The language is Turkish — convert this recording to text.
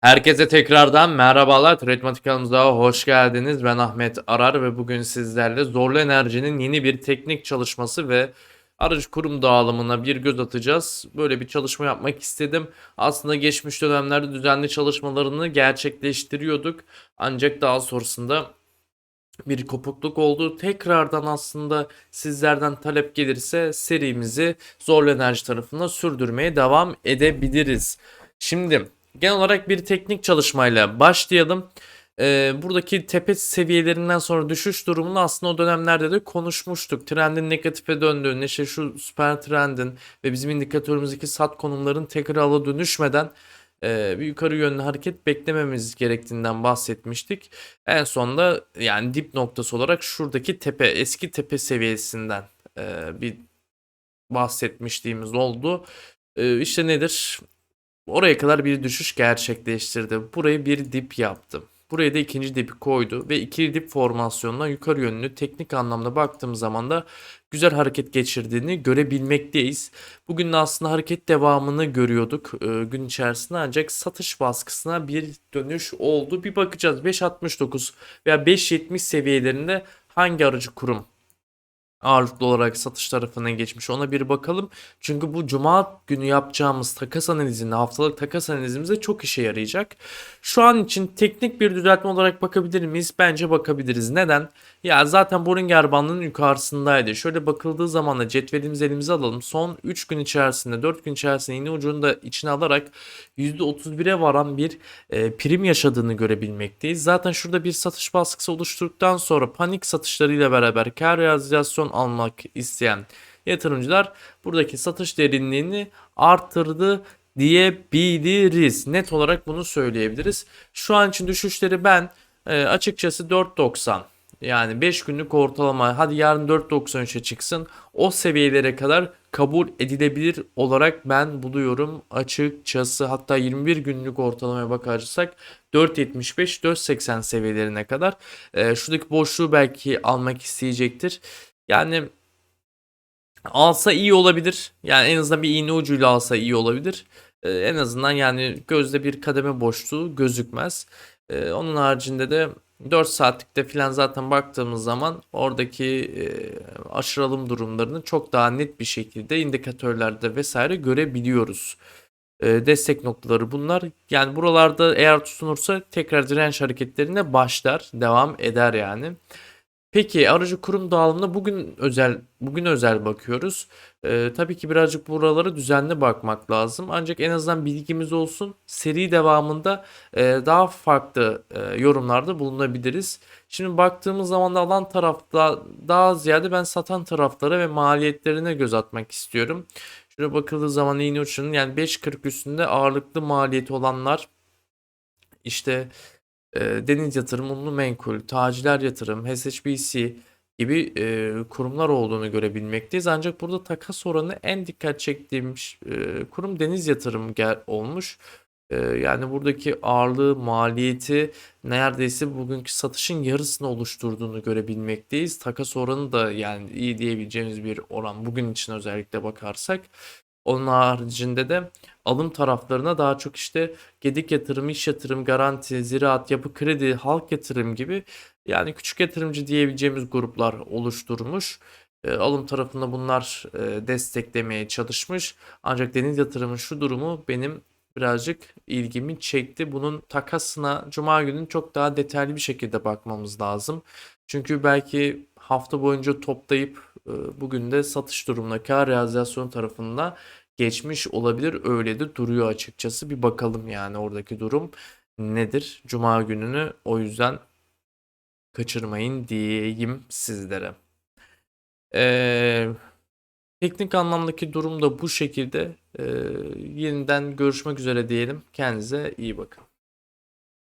Herkese tekrardan merhabalar. Tretmatik kanalımıza hoş geldiniz. Ben Ahmet Arar ve bugün sizlerle Zorlu Enerji'nin yeni bir teknik çalışması ve aracı kurum dağılımına bir göz atacağız. Böyle bir çalışma yapmak istedim. Aslında geçmiş dönemlerde düzenli çalışmalarını gerçekleştiriyorduk. Ancak daha sonrasında bir kopukluk oldu. Tekrardan aslında sizlerden talep gelirse serimizi Zorlu Enerji tarafından sürdürmeye devam edebiliriz. Şimdi genel olarak bir teknik çalışmayla başlayalım. Ee, buradaki tepe seviyelerinden sonra düşüş durumunu aslında o dönemlerde de konuşmuştuk. Trendin negatife döndüğünü, işte şu süper trendin ve bizim indikatörümüzdeki sat konumların tekrar ala dönüşmeden e, bir yukarı yönlü hareket beklememiz gerektiğinden bahsetmiştik. En sonda yani dip noktası olarak şuradaki tepe, eski tepe seviyesinden e, bir bahsetmişliğimiz oldu. E, işte nedir? Oraya kadar bir düşüş gerçekleştirdi. Burayı bir dip yaptı. Buraya da ikinci dipi koydu ve ikili dip formasyonuna yukarı yönlü teknik anlamda baktığımız zaman da güzel hareket geçirdiğini görebilmekteyiz. Bugün de aslında hareket devamını görüyorduk e, gün içerisinde ancak satış baskısına bir dönüş oldu. Bir bakacağız 5.69 veya 5.70 seviyelerinde hangi aracı kurum ağırlıklı olarak satış tarafına geçmiş ona bir bakalım. Çünkü bu cuma günü yapacağımız takas analizinde haftalık takas analizimizde çok işe yarayacak. Şu an için teknik bir düzeltme olarak bakabilir miyiz? Bence bakabiliriz. Neden? Ya zaten Bollinger bandının yukarısındaydı. Şöyle bakıldığı zaman da cetvelimizi elimize alalım. Son 3 gün içerisinde 4 gün içerisinde iğne ucunu da içine alarak %31'e varan bir e, prim yaşadığını görebilmekteyiz. Zaten şurada bir satış baskısı oluşturduktan sonra panik satışlarıyla beraber kar realizasyon almak isteyen yatırımcılar buradaki satış derinliğini artırdı diyebiliriz. Net olarak bunu söyleyebiliriz. Şu an için düşüşleri ben e, açıkçası 4.90 yani 5 günlük ortalama hadi yarın 4.93'e çıksın o seviyelere kadar kabul edilebilir olarak ben buluyorum açıkçası hatta 21 günlük ortalamaya bakarsak 4.75 4.80 seviyelerine kadar e, şuradaki boşluğu belki almak isteyecektir. Yani alsa iyi olabilir. Yani en azından bir iğne ucuyla alsa iyi olabilir. Ee, en azından yani gözde bir kademe boşluğu gözükmez. Ee, onun haricinde de 4 saatlikte falan zaten baktığımız zaman oradaki e, aşırı durumlarını çok daha net bir şekilde indikatörlerde vesaire görebiliyoruz. E, destek noktaları bunlar. Yani buralarda eğer tutunursa tekrar direnç hareketlerine başlar, devam eder yani. Peki aracı kurum dağılımına bugün özel bugün özel bakıyoruz. Ee, tabii ki birazcık buralara düzenli bakmak lazım. Ancak en azından bilgimiz olsun. Seri devamında e, daha farklı e, yorumlarda bulunabiliriz. Şimdi baktığımız zaman da alan tarafta daha ziyade ben satan taraflara ve maliyetlerine göz atmak istiyorum. Şuraya bakıldığı zaman iğne uçunun yani 5.40 üstünde ağırlıklı maliyeti olanlar işte e, Deniz Yatırım, Unlu Menkul, Taciler Yatırım, HSBC gibi e, kurumlar olduğunu görebilmekteyiz. Ancak burada takas oranı en dikkat çektiğim e, kurum Deniz Yatırım gel olmuş. Yani buradaki ağırlığı, maliyeti neredeyse bugünkü satışın yarısını oluşturduğunu görebilmekteyiz. Takas oranı da yani iyi diyebileceğimiz bir oran bugün için özellikle bakarsak. Onun haricinde de alım taraflarına daha çok işte gedik yatırım, iş yatırım, garanti, ziraat, yapı kredi, halk yatırım gibi yani küçük yatırımcı diyebileceğimiz gruplar oluşturmuş. E, alım tarafında bunlar e, desteklemeye çalışmış. Ancak deniz yatırımın şu durumu benim birazcık ilgimi çekti. Bunun takasına cuma günü çok daha detaylı bir şekilde bakmamız lazım. Çünkü belki hafta boyunca toplayıp bugün de satış durumuna kar realizasyon tarafında geçmiş olabilir. Öyle de duruyor açıkçası. Bir bakalım yani oradaki durum nedir? Cuma gününü o yüzden kaçırmayın diyeyim sizlere. Ee, teknik anlamdaki durum da bu şekilde. Ee, yeniden görüşmek üzere diyelim. Kendinize iyi bakın.